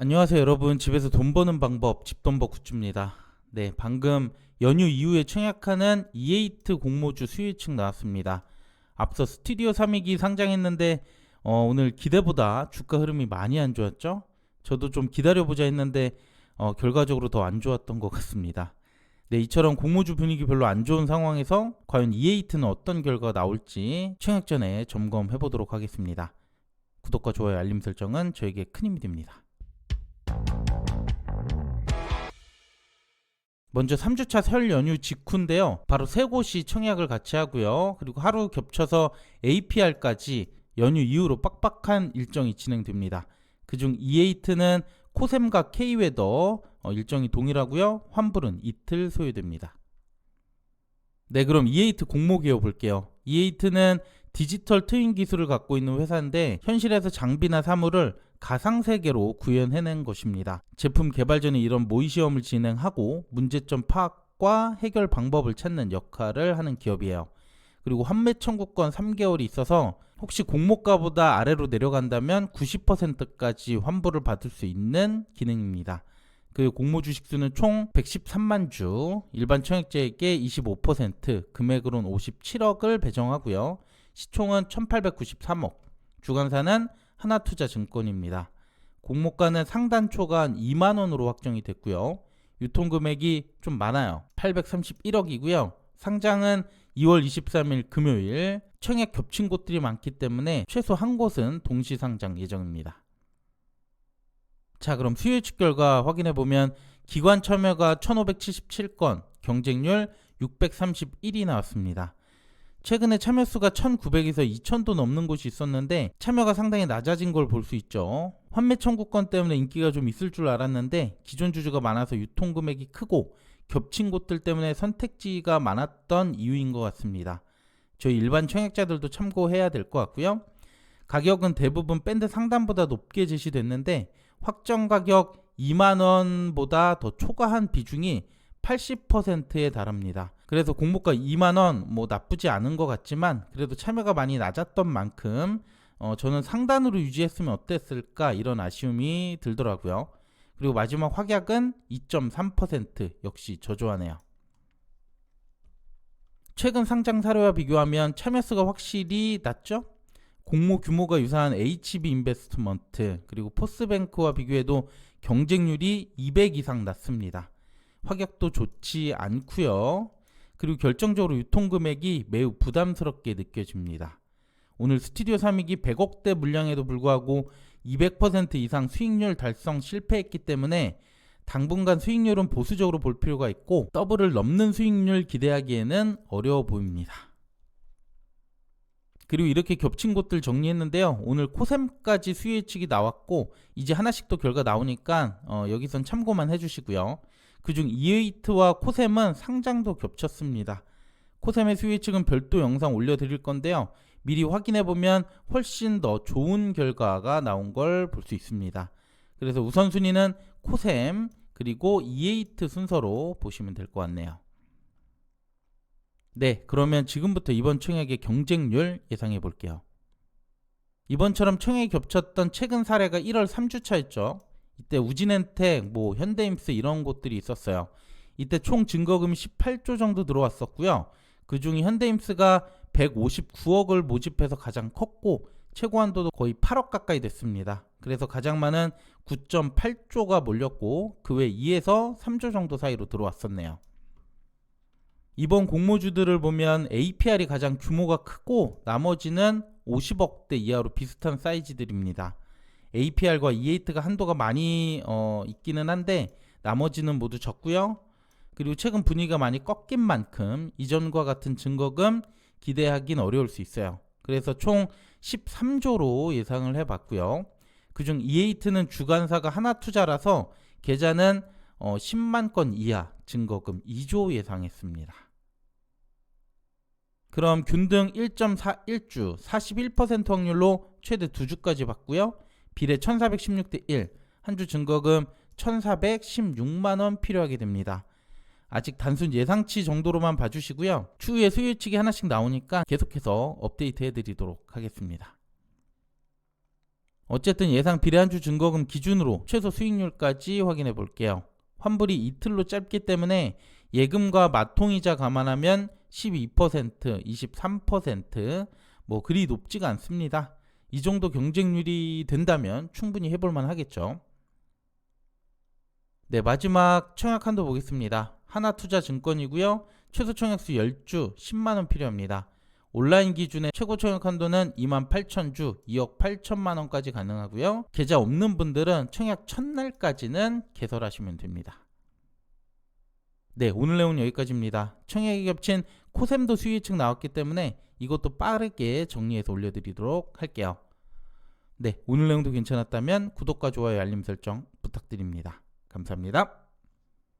안녕하세요 여러분. 집에서 돈 버는 방법 집돈버 굿즈입니다. 네 방금 연휴 이후에 청약하는 이에이트 공모주 수요예측 나왔습니다. 앞서 스튜디오 3위기 상장했는데 어, 오늘 기대보다 주가 흐름이 많이 안 좋았죠? 저도 좀 기다려보자 했는데 어, 결과적으로 더 안 좋았던 것 같습니다. 네 이처럼 공모주 분위기 별로 안 좋은 상황에서 과연 이에이트는 어떤 결과가 나올지 청약 전에 점검해 보도록 하겠습니다. 구독과 좋아요 알림 설정은 저에게 큰 힘이 됩니다 먼저 3주차 설 연휴 직후인데요. 바로 세 곳이 청약을 같이 하고요. 그리고 하루 겹쳐서 APR까지 연휴 이후로 빡빡한 일정이 진행됩니다. 그중 E8는 코셈과 K웨더 어, 일정이 동일하고요. 환불은 이틀 소요됩니다. 네, 그럼 E8 공모기업 볼게요. E8는 디지털 트윈 기술을 갖고 있는 회사인데 현실에서 장비나 사물을 가상 세계로 구현해낸 것입니다. 제품 개발 전에 이런 모의 시험을 진행하고 문제점 파악과 해결 방법을 찾는 역할을 하는 기업이에요. 그리고 환매 청구권 3개월이 있어서 혹시 공모가보다 아래로 내려간다면 90%까지 환불을 받을 수 있는 기능입니다. 그 공모 주식 수는 총 113만 주, 일반 청약자에게 25%, 금액으로는 57억을 배정하고요. 시총은 1893억, 주관사는 하나투자증권입니다. 공모가는 상단 초간 2만 원으로 확정이 됐고요. 유통 금액이 좀 많아요. 831억이고요. 상장은 2월 23일 금요일 청약 겹친 곳들이 많기 때문에 최소 한 곳은 동시 상장 예정입니다. 자, 그럼 수요 예측 결과 확인해 보면 기관 참여가 1577건, 경쟁률 631이 나왔습니다. 최근에 참여 수가 1900에서 2000도 넘는 곳이 있었는데 참여가 상당히 낮아진 걸 볼 수 있죠. 환매 청구권 때문에 인기가 좀 있을 줄 알았는데 기존 주주가 많아서 유통 금액이 크고 겹친 곳들 때문에 선택지가 많았던 이유인 것 같습니다. 저희 일반 청약자들도 참고해야 될 것 같고요. 가격은 대부분 밴드 상단보다 높게 제시됐는데 확정 가격 2만 원보다 더 초과한 비중이 80%에 달합니다. 그래서 공모가 2만 원 뭐 나쁘지 않은 것 같지만 그래도 참여가 많이 낮았던 만큼 어, 저는 상단으로 유지했으면 어땠을까 이런 아쉬움이 들더라고요. 그리고 마지막 확약은 2.3% 역시 저조하네요. 최근 상장 사례와 비교하면 참여 수가 확실히 낮죠? 공모 규모가 유사한 HB 인베스트먼트 그리고 포스뱅크와 비교해도 경쟁률이 200 이상 낮습니다. 확약도 좋지 않고요. 그리고 결정적으로 유통 금액이 매우 부담스럽게 느껴집니다. 오늘 스튜디오 3위기 100억대 물량에도 불구하고 200% 이상 수익률 달성 실패했기 때문에 당분간 수익률은 보수적으로 볼 필요가 있고 더블을 넘는 수익률 기대하기에는 어려워 보입니다. 그리고 이렇게 겹친 곳들 정리했는데요. 오늘 코셈까지 수요 예측이 나왔고 이제 하나씩 또 결과 나오니까 어, 여기선 참고만 해주시고요. 그중 이에이트와 코셈은 상장도 겹쳤습니다. 코셈의 수요 예측은 별도 영상 올려드릴 건데요. 미리 확인해 보면 훨씬 더 좋은 결과가 나온 걸 볼 수 있습니다. 그래서 우선순위는 코셈 그리고 이에이트 순서로 보시면 될 것 같네요. 네, 그러면 지금부터 이번 청약의 경쟁률 예상해 볼게요. 이번처럼 청약이 겹쳤던 최근 사례가 1월 3주차였죠. 이때 우진엔텍, 뭐 현대임스 이런 곳들이 있었어요. 이때 총 증거금이 18조 정도 들어왔었고요. 그 중에 현대임스가 159억을 모집해서 가장 컸고 최고 한도도 거의 8억 가까이 됐습니다. 그래서 가장 많은 9.8조가 몰렸고 그 외 2에서 3조 정도 사이로 들어왔었네요. 이번 공모주들을 보면 APR이 가장 규모가 크고 나머지는 50억대 이하로 비슷한 사이즈들입니다. APR과 E8가 한도가 많이 어, 있기는 한데 나머지는 모두 적고요. 그리고 최근 분위기가 많이 꺾인 만큼 이전과 같은 증거금 기대하긴 어려울 수 있어요. 그래서 총 13조로 예상을 해봤고요. 그중 E8는 주관사가 하나 투자라서 계좌는 어, 10만 건 이하 증거금 2조 예상했습니다. 그럼 균등 1.41주 41% 확률로 최대 2주까지 받고요. 비례 1416대 1, 한 주 증거금 1416만 원 필요하게 됩니다. 아직 단순 예상치 정도로만 봐주시고요. 추후에 수요 측이 하나씩 나오니까 계속해서 업데이트 해드리도록 하겠습니다. 어쨌든 예상 비례한주 증거금 기준으로 최소 수익률까지 확인해 볼게요. 환불이 이틀로 짧기 때문에 예금과 마통이자 감안하면 12%, 23%뭐 그리 높지가 않습니다. 이 정도 경쟁률이 된다면 충분히 해볼만 하겠죠. 네, 마지막 청약 한도 보겠습니다. 하나투자증권이고요. 최소 청약수 10주 10만원 필요합니다. 온라인 기준의 최고 청약 한도는 2만 8천 주 2억 8천만 원까지 가능하고요. 계좌 없는 분들은 청약 첫날까지는 개설하시면 됩니다. 네, 오늘 내용 여기까지입니다. 청약이 겹친 코셈도 수요 예측 나왔기 때문에 이것도 빠르게 정리해서 올려드리도록 할게요. 네, 오늘 내용도 괜찮았다면 구독과 좋아요, 알림 설정 부탁드립니다. 감사합니다.